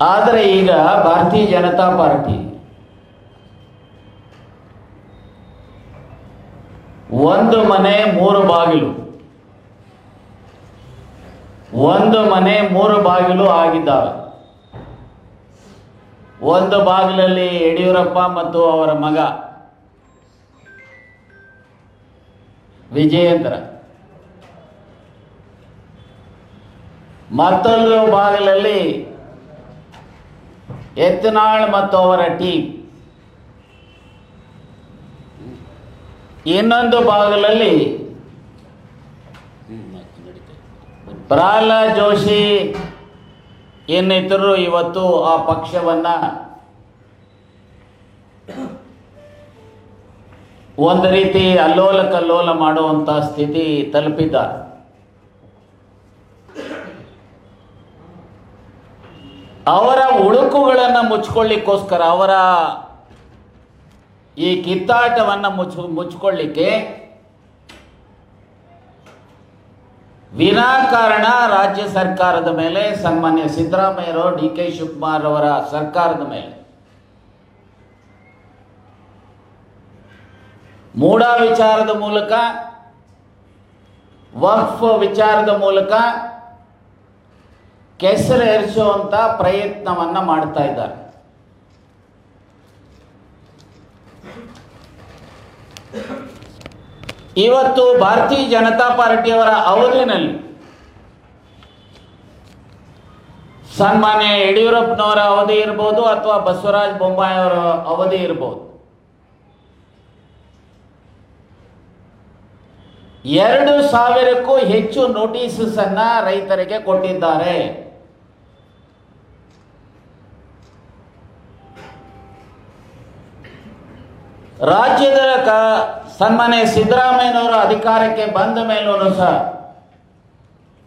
ಆದರೆ ಈಗ ಭಾರತೀಯ ಜನತಾ ಪಾರ್ಟಿ ಒಂದು ಮನೆ, ಮೂರು ಬಾಗಿಲು. ಒಂದು ಮನೆ, ಮೂರು ಬಾಗಿಲು ಆಗಿದ್ದಾವೆ ಒಂದು ಬಾಗಿಲಲ್ಲಿ ಯಡಿಯೂರಪ್ಪ ಮತ್ತು ಅವರ ಮಗ ವಿಜಯೇಂದ್ರ. ಮತ್ತೊಂದು ಬಾಗಿಲಲ್ಲಿ ಎತ್ತನಾಳ್ ಮತ್ತು ಅವರ ಟೀಮ್ ಇನ್ನೊಂದು ಭಾಗದಲ್ಲಿ ಪ್ರಹ್ಲಾದ್ ಜೋಶಿ ಇನ್ನಿತರರು ಇವತ್ತು ಆ ಪಕ್ಷವನ್ನ ಒಂದು ರೀತಿ ಅಲ್ಲೋಲ ಕಲ್ಲೋಲ ಮಾಡುವಂತ ಸ್ಥಿತಿ ತಲುಪಿದ್ದಾರೆ. ಅವರ ಉಳುಕುಗಳನ್ನು ಮುಚ್ಕೊಳ್ಳಿಕ್ಕೋಸ್ಕರ, ಅವರ ಈ ಕಿತ್ತಾಟವನ್ನು ಮುಚ್ಚ ಮುಚ್ಕೊಳ್ಳಿಕ್ಕೆ ವಿನಾಕಾರಣ ರಾಜ್ಯ ಸರ್ಕಾರದ ಮೇಲೆ, ಸನ್ಮಾನ್ಯ ಸಿದ್ದರಾಮಯ್ಯರು ಡಿ ಕೆ ಶಿವಕುಮಾರ್ ಅವರ ಸರ್ಕಾರದ ಮೇಲೆ. ಮೂಢ ವಿಚಾರದ ಮೂಲಕ, ವಕ್ಫ್ ವಿಚಾರದ ಮೂಲಕ ಕೆಸರು ಎರಿಸುವಂಥ ಪ್ರಯತ್ನವನ್ನ ಮಾಡ್ತಾ ಇದ್ದಾರೆ. ಇವತ್ತು ಭಾರತೀಯ ಜನತಾ ಪಾರ್ಟಿಯವರ ಅವಧಿನಲ್ಲಿ ಸನ್ಮಾನ್ಯ ಯಡಿಯೂರಪ್ಪನವರ ಅವಧಿ ಇರ್ಬೋದು ಅಥವಾ ಬಸವರಾಜ ಬೊಮ್ಮಾಯಿ ಅವಧಿ ಇರ್ಬೋದು. ಎರಡು ಸಾವಿರಕ್ಕೂ ಹೆಚ್ಚು ನೋಟಿಸಸ್ ಅನ್ನ ರೈತರಿಗೆ ಕೊಟ್ಟಿದ್ದಾರೆ. ರಾಜ್ಯದ ಕ ಸನ್ಮಾನ್ಯ ಸಿದ್ದರಾಮಯ್ಯನವರು ಅಧಿಕಾರಕ್ಕೆ ಬಂದ ಮೇಲೂ ಸಹ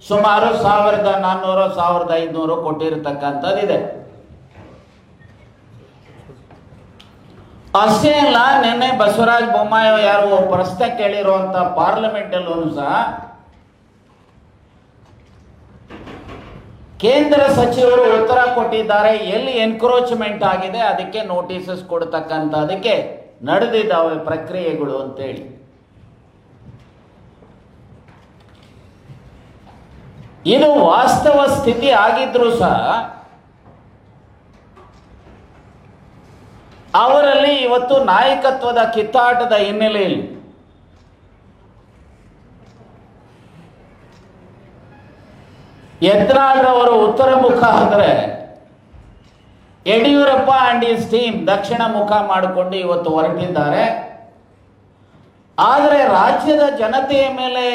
ಸುಮಾರು ಸಾವಿರದ ನಾನ್ನೂರು, ಸಾವಿರದ ಐದುನೂರು ಕೊಟ್ಟಿರತಕ್ಕಂಥದ್ದಿದೆ ಅಷ್ಟೇ ಅಲ್ಲ, ನಿನ್ನೆ ಬಸವರಾಜ ಬೊಮ್ಮಾಯಿ ಯಾರು ಪ್ರಶ್ನೆ ಕೇಳಿರುವಂತ ಪಾರ್ಲಿಮೆಂಟ್ ಅಲ್ಲೂ ಸಹ ಕೇಂದ್ರ ಸಚಿವರು ಉತ್ತರ ಕೊಟ್ಟಿದ್ದಾರೆ, ಎಲ್ಲಿ ಎನ್ಕ್ರೋಚ್ಮೆಂಟ್ ಆಗಿದೆ ಅದಕ್ಕೆ ನೋಟಿಸಸ್ ಕೊಡ್ತಕ್ಕಂಥದಕ್ಕೆ ನಡೆದಿದ್ದಾವೆ ಪ್ರಕ್ರಿಯೆಗಳು ಅಂತೇಳಿ. ಇದು ವಾಸ್ತವ ಸ್ಥಿತಿ ಆಗಿದ್ರೂ ಸಹ ಅವರಲ್ಲಿ ಇವತ್ತು ನಾಯಕತ್ವದ ಕಿತ್ತಾಟದ ಹಿನ್ನೆಲೆಯಲ್ಲಿ ಯತ್ನಾಳ್ರವರು ಉತ್ತರ ಮುಖ ಅಂದರೆ ಯಡಿಯೂರಪ್ಪ ಆ್ಯಂಡ್ ಈಸ್ ಟೀಮ್ ದಕ್ಷಿಣ ಮುಖ ಮಾಡಿಕೊಂಡು ಇವತ್ತು ಹೊರಟಿದ್ದಾರೆ. ಆದರೆ ರಾಜ್ಯದ ಜನತೆಯ ಮೇಲೆ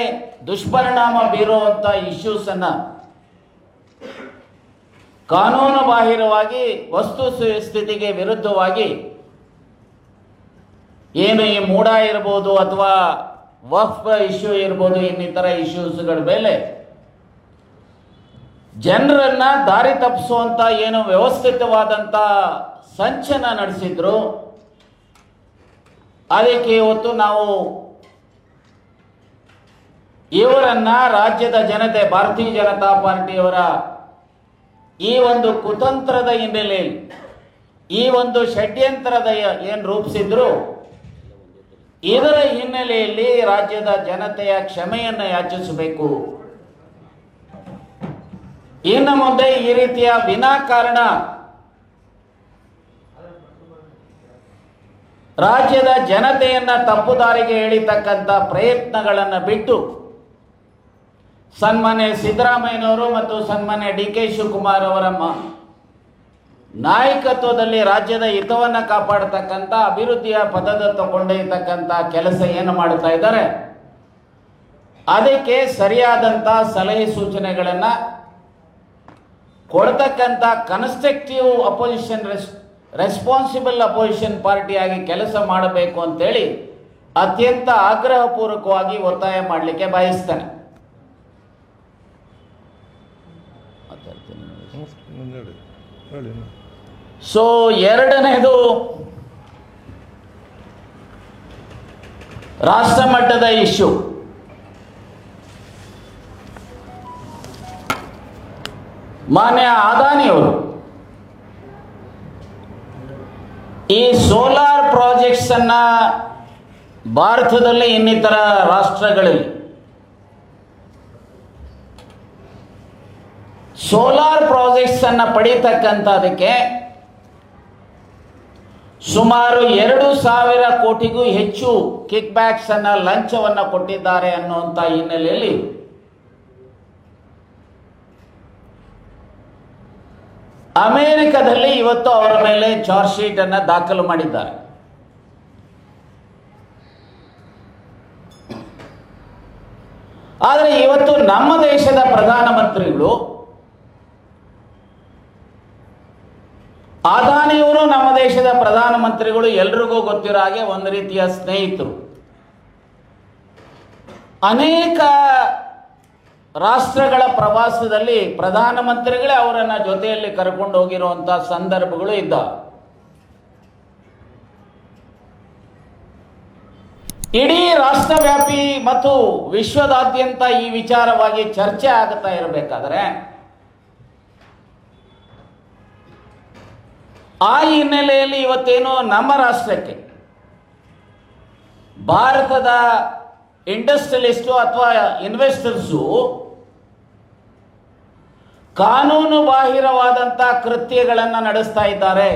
ದುಷ್ಪರಿಣಾಮ ಬೀರುವಂಥ ಇಶ್ಯೂಸ್ ಅನ್ನ ಕಾನೂನು ಬಾಹಿರವಾಗಿ, ವಸ್ತು ಸ್ಥಿತಿಗೆ ವಿರುದ್ಧವಾಗಿ ಏನು ಈ ಮೂಡ ಇರ್ಬೋದು ಅಥವಾ ವಫ್ ಇಶ್ಯೂ ಇರ್ಬೋದು ಇನ್ನಿತರ ಇಶ್ಯೂಸ್ಗಳ ಮೇಲೆ ಜನರನ್ನ ದಾರಿ ತಪ್ಪಿಸುವಂತ ಏನು ವ್ಯವಸ್ಥಿತವಾದಂತ ಸಂಚನ ನಡೆಸಿದ್ರು. ಅದಕ್ಕೆ ಇವತ್ತು ನಾವು ಇವರನ್ನ ರಾಜ್ಯದ ಜನತೆ, ಭಾರತೀಯ ಜನತಾ ಪಾರ್ಟಿಯವರ ಈ ಒಂದು ಕುತಂತ್ರದ ಹಿನ್ನೆಲೆಯಲ್ಲಿ ಈ ಒಂದು ಷಡ್ಯಂತ್ರದ ಏನು ರೂಪಿಸಿದ್ರು, ಇದರ ಹಿನ್ನೆಲೆಯಲ್ಲಿ ರಾಜ್ಯದ ಜನತೆಯ ಕ್ಷಮೆಯನ್ನು ಯಾಚಿಸಬೇಕು. ಇನ್ನು ಮುಂದೆ ಈ ರೀತಿಯ ವಿನಾಕಾರಣ ರಾಜ್ಯದ ಜನತೆಯನ್ನ ತಪ್ಪು ದಾರಿಗೆ ಎಳಿತಕ್ಕಂಥ ಪ್ರಯತ್ನಗಳನ್ನು ಬಿಟ್ಟು ಸನ್ಮಾನ್ಯ ಸಿದ್ದರಾಮಯ್ಯನವರು ಮತ್ತು ಸನ್ಮಾನ್ಯ ಡಿ ಕೆ ಶಿವಕುಮಾರ್ ಅವರ ನಾಯಕತ್ವದಲ್ಲಿ ರಾಜ್ಯದ ಹಿತವನ್ನು ಕಾಪಾಡತಕ್ಕಂಥ ಅಭಿವೃದ್ಧಿಯ ಪದದ ಕೊಂಡೊಯ್ಯತಕ್ಕಂಥ ಕೆಲಸ ಏನು ಮಾಡ್ತಾ ಇದ್ದಾರೆ, ಅದಕ್ಕೆ ಸರಿಯಾದಂಥ ಸಲಹೆ ಸೂಚನೆಗಳನ್ನು ಕೊಡ್ತಕ್ಕಂಥ constructive opposition res responsible opposition ಪಾರ್ಟಿಯಾಗಿ ಕೆಲಸ ಮಾಡಬೇಕು ಅಂತೇಳಿ ಅತ್ಯಂತ ಆಗ್ರಹಪೂರ್ವಕವಾಗಿ ಒತ್ತಾಯ ಮಾಡಲಿಕ್ಕೆ ಬಯಸ್ತಾನೆ. ಸೊ ಎರಡನೇದು ರಾಷ್ಟ್ರ ಮಟ್ಟದ ಇಶ್ಯೂ ಮಾನ್ಯ ಅದಾನಿಯವರು, ಈ ಸೋಲಾರ್ ಪ್ರಾಜೆಕ್ಟ್ಸ್ ಅನ್ನ ಭಾರತದಲ್ಲಿ ಇನ್ನಿತರ ರಾಷ್ಟ್ರಗಳಲ್ಲಿ ಸೋಲಾರ್ ಪ್ರಾಜೆಕ್ಟ್ಸ್ ಅನ್ನ ಪಡೀತಕ್ಕಂಥದಕ್ಕೆ ಸುಮಾರು ಎರಡು ಸಾವಿರ ಕೋಟಿಗೂ ಹೆಚ್ಚು ಕಿಕ್ ಬ್ಯಾಕ್ಸ್ ಅನ್ನ ಲಂಚವನ್ನ ಕೊಟ್ಟಿದ್ದಾರೆ ಅನ್ನುವಂಥ ಹಿನ್ನೆಲೆಯಲ್ಲಿ ಅಮೆರಿಕದಲ್ಲಿ ಇವತ್ತು ಅವರ ಮೇಲೆ ಚಾರ್ಜ್ ಶೀಟ್ ಅನ್ನ ದಾಖಲು ಮಾಡಿದ್ದಾರೆ. ಆದರೆ ಇವತ್ತು ನಮ್ಮ ದೇಶದ ಪ್ರಧಾನಮಂತ್ರಿಗಳು ಅದಾನಿಯವರು ನಮ್ಮ ದೇಶದ ಪ್ರಧಾನಮಂತ್ರಿಗಳು ಎಲ್ರಿಗೂ ಗೊತ್ತಿರೋ ಹಾಗೆ ಒಂದು ರೀತಿಯ ಸ್ನೇಹಿತರು. ಅನೇಕ ರಾಷ್ಟ್ರಗಳ ಪ್ರವಾಸದಲ್ಲಿ ಪ್ರಧಾನಮಂತ್ರಿಗಳೇ ಅವರನ್ನ ಜೊತೆಯಲ್ಲಿ ಕರ್ಕೊಂಡು ಹೋಗಿರುವಂತಹ ಸಂದರ್ಭಗಳು ಇದ್ದ. ಇಡೀ ರಾಷ್ಟ್ರವ್ಯಾಪಿ ಮತ್ತು ವಿಶ್ವದಾದ್ಯಂತ ಈ ವಿಚಾರವಾಗಿ ಚರ್ಚೆ ಆಗುತ್ತಾ ಇರಬೇಕಾದ್ರೆ, ಆ ಹಿನ್ನೆಲೆಯಲ್ಲಿ ಇವತ್ತೇನು ನಮ್ಮ ರಾಷ್ಟ್ರಕ್ಕೆ ಭಾರತದ ಇಂಡಸ್ಟ್ರಿಯಲಿಸ್ಟು ಅಥವಾ ಇನ್ವೆಸ್ಟರ್ಸು ಕಾನೂನು ಬಾಹಿರವಾದಂಥ ಕೃತ್ಯಗಳನ್ನು ನಡೆಸ್ತಾ ಇದ್ದಾರೆ.